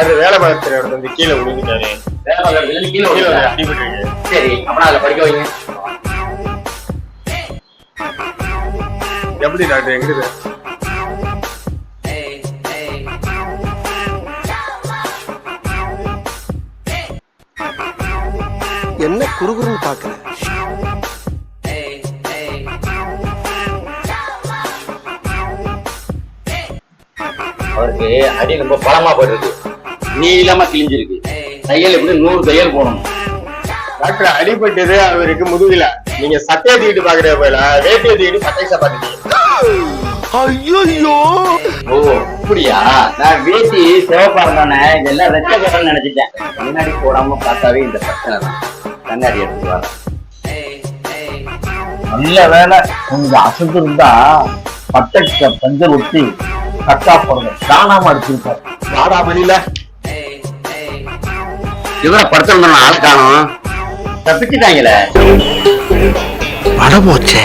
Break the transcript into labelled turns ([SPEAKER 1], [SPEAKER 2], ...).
[SPEAKER 1] அது வேலை பார்க்குற இடத்துல வந்து கீழே விழுந்துட்டாரு
[SPEAKER 2] வேலை கீழே சரி அதுல படிக்க வைங்க
[SPEAKER 1] எப்படி டாக்டர் எங்கிட்டு
[SPEAKER 3] என்ன குறுகுறுன்னு பாக்குற
[SPEAKER 2] அவருக்கு அடி ரொம்ப பலமா போயிருக்கு நீளமா கிழிஞ்சிருக்கு. தையல் எப்படி நூறு தையல் போடணும்.
[SPEAKER 1] டாக்டர் அடிபட்டது அவருக்கு முதுகுல. நீங்க சட்டையை தூக்கிட்டு பாக்குற போல. வேட்டியை தூக்கிட்டு சட்டை சாப்பாட்டு
[SPEAKER 3] ஐயோ
[SPEAKER 2] ஓ அப்படியா? நான் வேட்டி சிவப்பா இருந்தானே இதெல்லாம் ரெட்ட கட்டல் நினைச்சிட்டேன். முன்னாடி போடாம பார்த்தாவே இந்த பிரச்சனை தான். கண்ணாடி எடுத்து வரேன்
[SPEAKER 4] நல்ல வேலை. கொஞ்சம் அசந்து இருந்தா பட்டை பஞ்சர் ஒட்டி கட்டா போடுங்க. காணாம அடிச்சிருப்பாரு
[SPEAKER 1] வாடா மணில.
[SPEAKER 2] இவரை படுத்தணும் ஆள் காணும். தப்பிச்சுட்டாங்களே
[SPEAKER 3] பட போச்சே